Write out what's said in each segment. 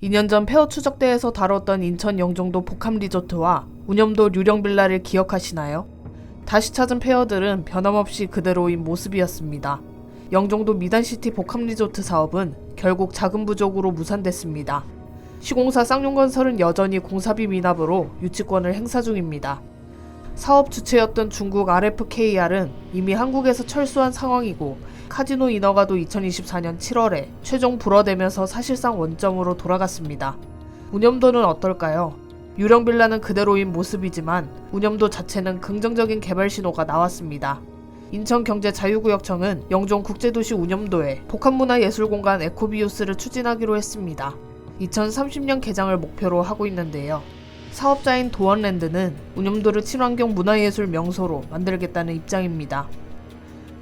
2년 전 폐허 추적대에서 다뤘던 인천 영종도 복합 리조트와 운염도 류령 빌라를 기억하시나요? 다시 찾은 폐허들은 변함없이 그대로인 모습이었습니다. 영종도 미단시티 복합 리조트 사업은 결국 자금 부족으로 무산됐습니다. 시공사 쌍용건설은 여전히 공사비 미납으로 유치권을 행사 중입니다. 사업 주체였던 중국 RFKR은 이미 한국에서 철수한 상황이고 카지노 인허가도 2024년 7월에 최종 불어되면서 사실상 원점으로 돌아갔습니다. 운염도는 어떨까요? 유령 빌라는 그대로인 모습이지만 운염도 자체는 긍정적인 개발 신호가 나왔습니다. 인천경제자유구역청은 영종 국제도시 운염도에 복합문화예술공간 에코비우스를 추진하기로 했습니다. 2030년 개장을 목표로 하고 있는데요. 사업자인 도원랜드는 운염도를 친환경 문화예술 명소로 만들겠다는 입장입니다.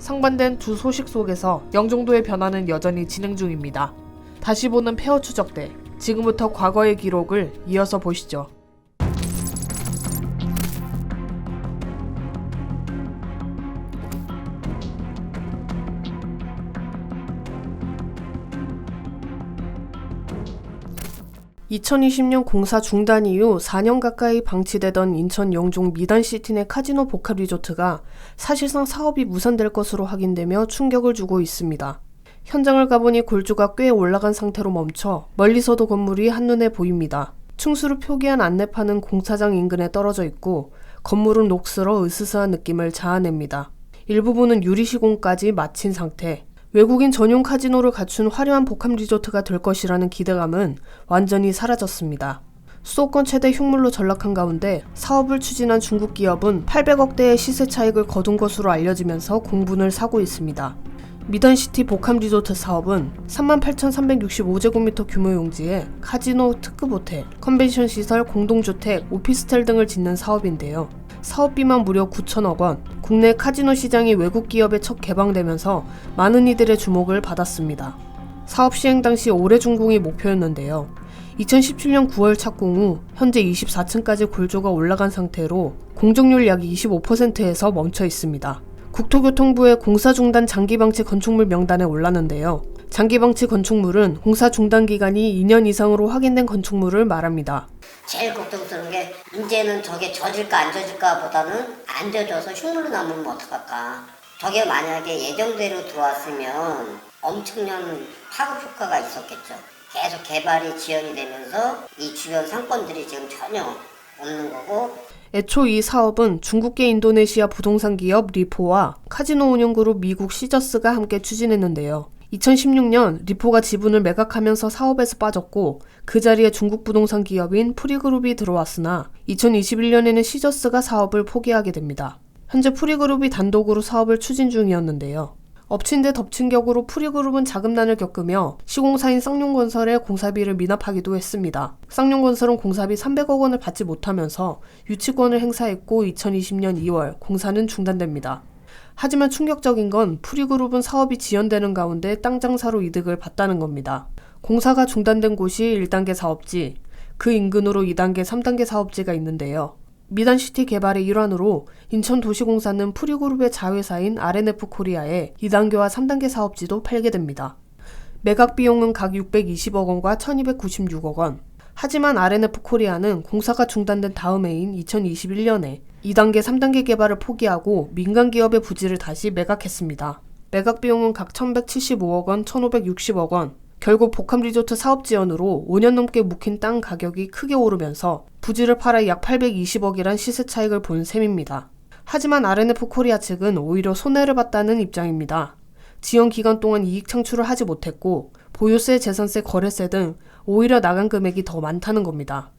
상반된 두 소식 속에서 영종도의 변화는 여전히 진행 중입니다. 다시 보는 폐허 추적대. 지금부터 과거의 기록을 이어서 보시죠. (2020년) 공사 중단 이후 (4년) 가까이 방치되던 인천 영종 미단시티 내 카지노 복합 리조트가 사실상 사업이 무산될 것으로 확인되며 충격을 주고 있습니다. 현장을 가보니 골조가 꽤 올라간 상태로 멈춰 멀리서도 건물이 한눈에 보입니다. 층수를 표기한 안내판은 공사장 인근에 떨어져 있고 건물은 녹슬어 으스스한 느낌을 자아냅니다. 일부분은 유리 시공까지 마친 상태. 외국인 전용 카지노를 갖춘 화려한 복합 리조트가 될 것이라는 기대감은 완전히 사라졌습니다. 수도권 최대 흉물로 전락한 가운데 사업을 추진한 중국 기업은 800억대의 시세 차익을 거둔 것으로 알려지면서 공분을 사고 있습니다. 미던시티 복합 리조트 사업은 38,365제곱미터 규모 용지에 카지노 특급 호텔, 컨벤션 시설, 공동주택, 오피스텔 등을 짓는 사업인데요. 사업비만 무려 9천억 원, 국내 카지노 시장이 외국 기업에 첫 개방되면서 많은 이들의 주목을 받았습니다. 사업 시행 당시 올해 준공이 목표였는데요. 2017년 9월 착공 후 현재 24층까지 골조가 올라간 상태로 공정률 약 25%에서 멈춰 있습니다. 국토교통부의 공사 중단 장기 방치 건축물 명단에 올랐는데요. 장기 방치 건축물은 공사 중단 기간이 2년 이상으로 확인된 건축물을 말합니다. 제일 걱정스러운 게 문제는 저게 젖을까 안 젖을까 보다는 안 젖어서 흉물로 남으면 어떡할까 저게 만약에 예정대로 들어왔으면 엄청난 파급 효과가 있었겠죠 계속 개발이 지연이 되면서 이 주변 상권들이 지금 전혀 없는 거고 애초 이 사업은 중국계 인도네시아 부동산 기업 리포와 카지노 운영그룹 미국 시저스가 함께 추진했는데요. 2016년 리포가 지분을 매각하면서 사업에서 빠졌고 그 자리에 중국 부동산 기업인 프리그룹이 들어왔으나 2021년에는 시저스가 사업을 포기하게 됩니다. 현재 프리그룹이 단독으로 사업을 추진 중이었는데요. 엎친 데 덮친 격으로 프리그룹은 자금난을 겪으며 시공사인 쌍용건설에 공사비를 미납하기도 했습니다. 쌍용건설은 공사비 300억 원을 받지 못하면서 유치권을 행사했고 2020년 2월 공사는 중단됩니다. 하지만 충격적인 건 프리그룹은 사업이 지연되는 가운데 땅 장사로 이득을 봤다는 겁니다. 공사가 중단된 곳이 1단계 사업지, 그 인근으로 2단계, 3단계 사업지가 있는데요. 미단시티 개발의 일환으로 인천도시공사는 프리그룹의 자회사인 RNF 코리아에 2단계와 3단계 사업지도 팔게 됩니다. 매각 비용은 각 620억 원과 1296억 원. 하지만 RNF 코리아는 공사가 중단된 다음 해인 2021년에 2단계, 3단계 개발을 포기하고 민간 기업의 부지를 다시 매각했습니다. 매각 비용은 각 1175억 원, 1560억 원. 결국 복합 리조트 사업 지원으로 5년 넘게 묵힌 땅 가격이 크게 오르면서 부지를 팔아 약 820억이란 시세 차익을 본 셈입니다. 하지만 RNF 코리아 측은 오히려 손해를 봤다는 입장입니다. 지원 기간 동안 이익 창출을 하지 못했고 보유세, 재산세, 거래세 등 오히려 나간 금액이 더 많다는 겁니다.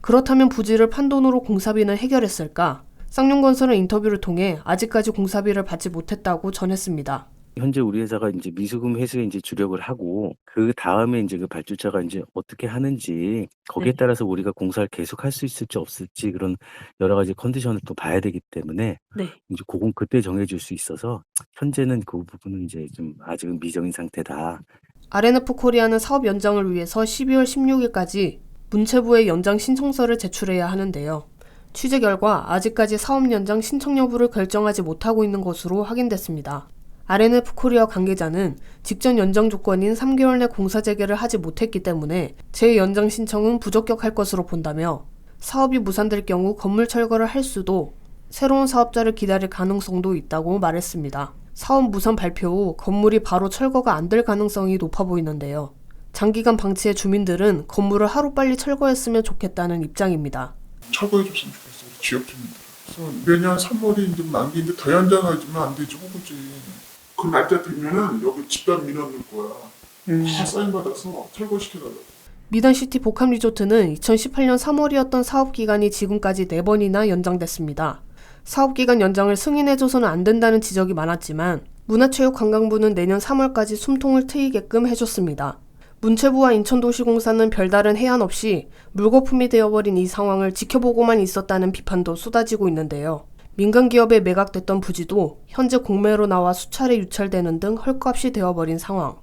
그렇다면 부지를 판 돈으로 공사비는 해결했을까? 쌍용건설은 인터뷰를 통해 아직까지 공사비를 받지 못했다고 전했습니다. 현재 우리 회사가 이제 미수금 회수에 이제 주력을 하고 그 다음에 인제 그 발주처가 인제 어떻게 하는지 거기에 네. 따라서 우리가 공사를 계속 할 수 있을지 없을지 그런 여러 가지 컨디션을 또 봐야 되기 때문에 네. 인제 고건 그때 정해 줄 수 있어서 현재는 그 부분은 인제 좀 아직은 미정인 상태다. RNF 코리아는 사업 연장을 위해서 12월 16일까지 문체부에 연장 신청서를 제출해야 하는데요. 취재 결과 아직까지 사업 연장 신청 여부를 결정하지 못하고 있는 것으로 확인됐습니다. RNF 코리아 관계자는 직전 연장 조건인 3개월 내 공사 재개를 하지 못했기 때문에 재연장 신청은 부적격할 것으로 본다며 사업이 무산될 경우 건물 철거를 할 수도 새로운 사업자를 기다릴 가능성도 있다고 말했습니다. 사업 무산 발표 후 건물이 바로 철거가 안 될 가능성이 높아 보이는데요. 장기간 방치해 주민들은 건물을 하루빨리 철거했으면 좋겠다는 입장입니다. 철거해줬으면 좋겠어 우리 지역 주민들. 그래서 내년 3월이 이제 만기인데 더 연장해주면 안 되지 호구지. 그 날짜 되면은 여기 집단 민원 넣을 거야. 다 사인 받아서 철거시켜달라고. 미단시티 복합리조트는 2018년 3월이었던 사업 기간이 지금까지 4번이나 연장됐습니다. 사업 기간 연장을 승인해줘서는 안 된다는 지적이 많았지만 문화체육관광부는 내년 3월까지 숨통을 트이게끔 해줬습니다. 문체부와 인천도시공사는 별다른 해안 없이 물거품이 되어버린 이 상황을 지켜보고만 있었다는 비판도 쏟아지고 있는데요. 민간 기업에 매각됐던 부지도 현재 공매로 나와 수차례 유찰되는 등 헐값이 되어버린 상황.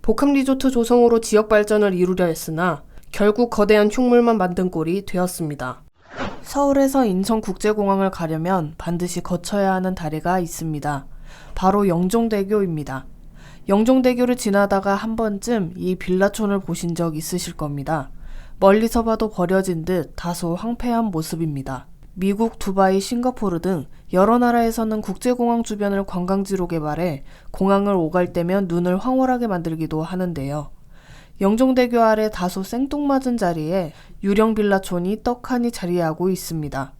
복합 리조트 조성으로 지역 발전을 이루려 했으나 결국 거대한 흉물만 만든 꼴이 되었습니다. 서울에서 인천국제공항을 가려면 반드시 거쳐야 하는 다리가 있습니다. 바로 영종대교입니다. 영종대교를 지나다가 한 번쯤 이 빌라촌을 보신 적 있으실 겁니다. 멀리서 봐도 버려진 듯 다소 황폐한 모습입니다. 미국, 두바이, 싱가포르 등 여러 나라에서는 국제공항 주변을 관광지로 개발해 공항을 오갈 때면 눈을 황홀하게 만들기도 하는데요. 영종대교 아래 다소 생뚱맞은 자리에 유령 빌라촌이 떡하니 자리하고 있습니다.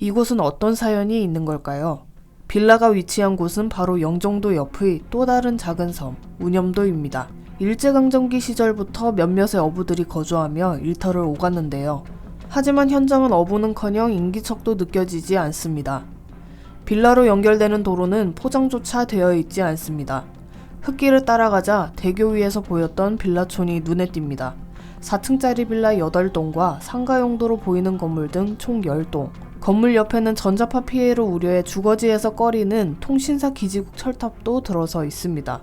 이곳은 어떤 사연이 있는 걸까요? 빌라가 위치한 곳은 바로 영종도 옆의 또 다른 작은 섬, 운염도입니다. 일제강점기 시절부터 몇몇의 어부들이 거주하며 일터를 오갔는데요. 하지만 현장은 어부는커녕 인기척도 느껴지지 않습니다. 빌라로 연결되는 도로는 포장조차 되어 있지 않습니다. 흙길을 따라가자 대교 위에서 보였던 빌라촌이 눈에 띕니다. 4층짜리 빌라 8동과 상가 용도로 보이는 건물 등 총 10동. 건물 옆에는 전자파 피해로 우려해 주거지에서 꺼리는 통신사 기지국 철탑도 들어서 있습니다.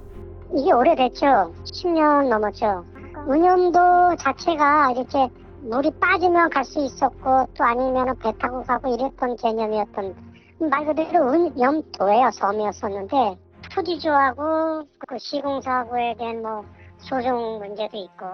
이게 오래됐죠. 10년 넘었죠. 운염도 자체가 이렇게 물이 빠지면 갈 수 있었고 또 아니면 배 타고 가고 이랬던 개념이었던 말 그대로 운염도예요. 섬이었었는데 토지주하고 그 시공사하고에 대한 뭐 소송 문제도 있고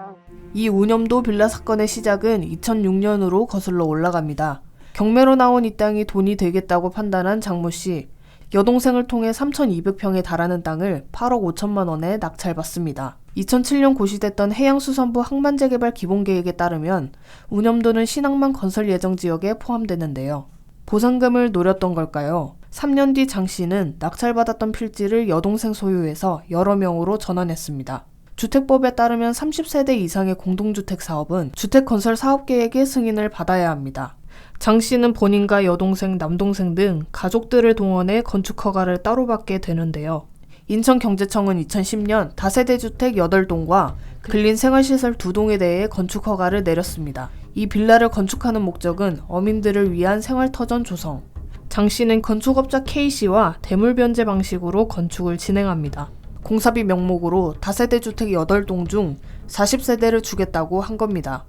이 운염도 빌라 사건의 시작은 2006년으로 거슬러 올라갑니다. 경매로 나온 이 땅이 돈이 되겠다고 판단한 장모 씨. 여동생을 통해 3,200평에 달하는 땅을 8억 5천만 원에 낙찰받습니다. 2007년 고시됐던 해양수산부 항만재개발 기본계획에 따르면 운염도는 신항만 건설 예정 지역에 포함되는데요. 보상금을 노렸던 걸까요? 3년 뒤 장 씨는 낙찰받았던 필지를 여동생 소유해서 여러 명으로 전환했습니다. 주택법에 따르면 30세대 이상의 공동주택 사업은 주택 건설 사업 계획의 승인을 받아야 합니다. 장 씨는 본인과 여동생, 남동생 등 가족들을 동원해 건축 허가를 따로 받게 되는데요. 인천경제청은 2010년 다세대 주택 8동과 근린 생활시설 2동에 대해 건축 허가를 내렸습니다. 이 빌라를 건축하는 목적은 어민들을 위한 생활터전 조성. 장 씨는 건축업자 K씨와 대물 변제 방식으로 건축을 진행합니다. 공사비 명목으로 다세대 주택 8동 중 40세대를 주겠다고 한 겁니다.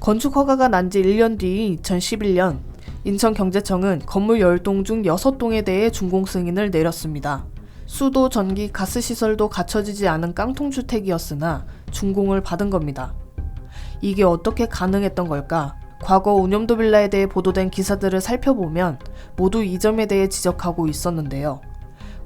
건축 허가가 난 지 1년 뒤인 2011년 인천경제청은 건물 10동 중 6동에 대해 준공 승인을 내렸습니다. 수도, 전기, 가스 시설도 갖춰지지 않은 깡통 주택이었으나 준공을 받은 겁니다. 이게 어떻게 가능했던 걸까? 과거 운염도 빌라에 대해 보도된 기사들을 살펴보면 모두 이 점에 대해 지적하고 있었는데요.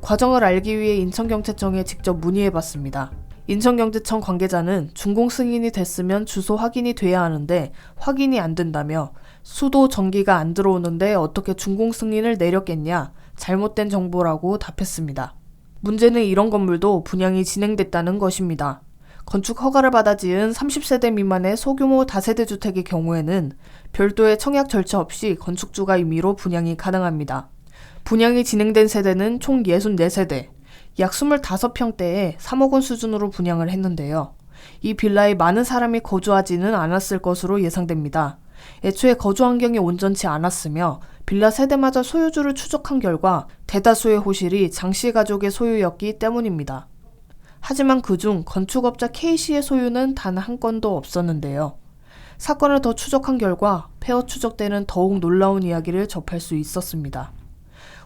과정을 알기 위해 인천경찰청에 직접 문의해봤습니다. 인천경제청 관계자는 준공 승인이 됐으면 주소 확인이 돼야 하는데 확인이 안 된다며 수도 전기가 안 들어오는데 어떻게 준공 승인을 내렸겠냐 잘못된 정보라고 답했습니다. 문제는 이런 건물도 분양이 진행됐다는 것입니다. 건축 허가를 받아 지은 30세대 미만의 소규모 다세대 주택의 경우에는 별도의 청약 절차 없이 건축주가 임의로 분양이 가능합니다. 분양이 진행된 세대는 총 64세대, 약 25평대에 3억 원 수준으로 분양을 했는데요. 이 빌라에 많은 사람이 거주하지는 않았을 것으로 예상됩니다. 애초에 거주 환경이 온전치 않았으며 빌라 세대마저 소유주를 추적한 결과 대다수의 호실이 장씨 가족의 소유였기 때문입니다. 하지만 그중 건축업자 K씨의 소유는 단 한 건도 없었는데요. 사건을 더 추적한 결과 폐허 추적되는 더욱 놀라운 이야기를 접할 수 있었습니다.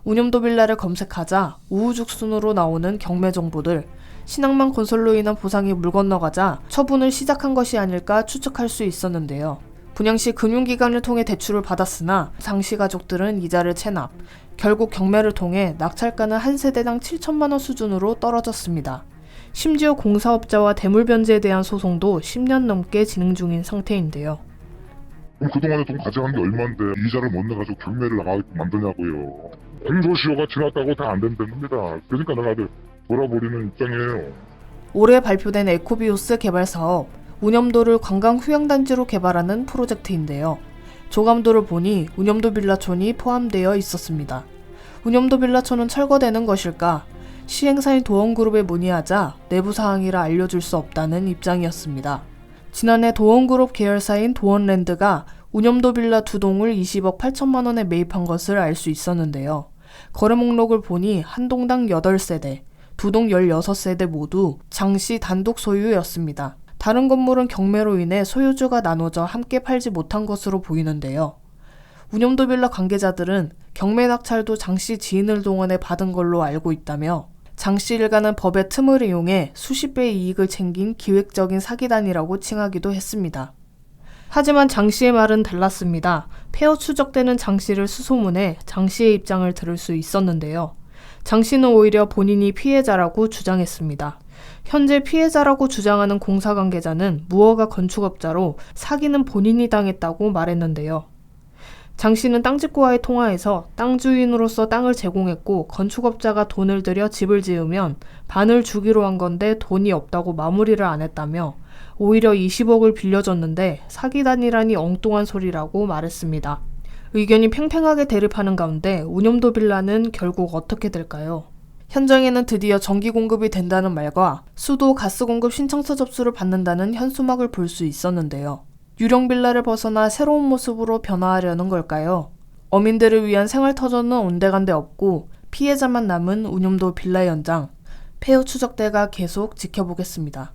운염도 빌라를 검색하자 우후죽순으로 나오는 경매 정보들, 신앙만 건설로 인한 보상이 물 건너가자 처분을 시작한 것이 아닐까 추측할 수 있었는데요. 분양시 금융기관을 통해 대출을 받았으나 장씨 가족들은 이자를 체납, 결국 경매를 통해 낙찰가는 한 세대당 7천만 원 수준으로 떨어졌습니다. 심지어 공사업자와 대물 변제에 대한 소송도 10년 넘게 진행 중인 상태인데요. 그럼 그동안에 돈 가져간 게 얼만데 이자를 못 내가지고 경매를 나가게 만드냐고요. 공소시효가 지났다고 다 안 된답니다. 그러니까 이제 돌아버리는 입장이에요. 올해 발표된 에코비우스 개발 사업, 운염도를 관광 휴양단지로 개발하는 프로젝트인데요. 조감도를 보니 운염도 빌라촌이 포함되어 있었습니다. 운염도 빌라촌은 철거되는 것일까? 시행사인 도원그룹에 문의하자 내부 사항이라 알려줄 수 없다는 입장이었습니다. 지난해 도원그룹 계열사인 도원랜드가 운염도 빌라 두 동을 20억 8천만 원에 매입한 것을 알 수 있었는데요. 거래 목록을 보니 한 동당 8세대, 두 동 16세대 모두 장씨 단독 소유였습니다. 다른 건물은 경매로 인해 소유주가 나눠져 함께 팔지 못한 것으로 보이는데요. 운염도 빌라 관계자들은 경매 낙찰도 장씨 지인을 동원해 받은 걸로 알고 있다며 장씨 일가는 법의 틈을 이용해 수십 배의 이익을 챙긴 기획적인 사기단이라고 칭하기도 했습니다. 하지만 장 씨의 말은 달랐습니다. 폐허 추적되는 장 씨를 수소문해 장 씨의 입장을 들을 수 있었는데요. 장 씨는 오히려 본인이 피해자라고 주장했습니다. 현재 피해자라고 주장하는 공사 관계자는 무허가 건축업자로 사기는 본인이 당했다고 말했는데요. 장 씨는 땅집고와의 통화에서 땅 주인으로서 땅을 제공했고 건축업자가 돈을 들여 집을 지으면 반을 주기로 한 건데 돈이 없다고 마무리를 안 했다며 오히려 20억을 빌려줬는데 사기단이라니 엉뚱한 소리라고 말했습니다. 의견이 팽팽하게 대립하는 가운데 운염도 빌라는 결국 어떻게 될까요? 현장에는 드디어 전기 공급이 된다는 말과 수도 가스 공급 신청서 접수를 받는다는 현수막을 볼 수 있었는데요. 유령 빌라를 벗어나 새로운 모습으로 변화하려는 걸까요? 어민들을 위한 생활 터전은 온데간데 없고 피해자만 남은 운염도 빌라 현장 폐허 추적대가 계속 지켜보겠습니다.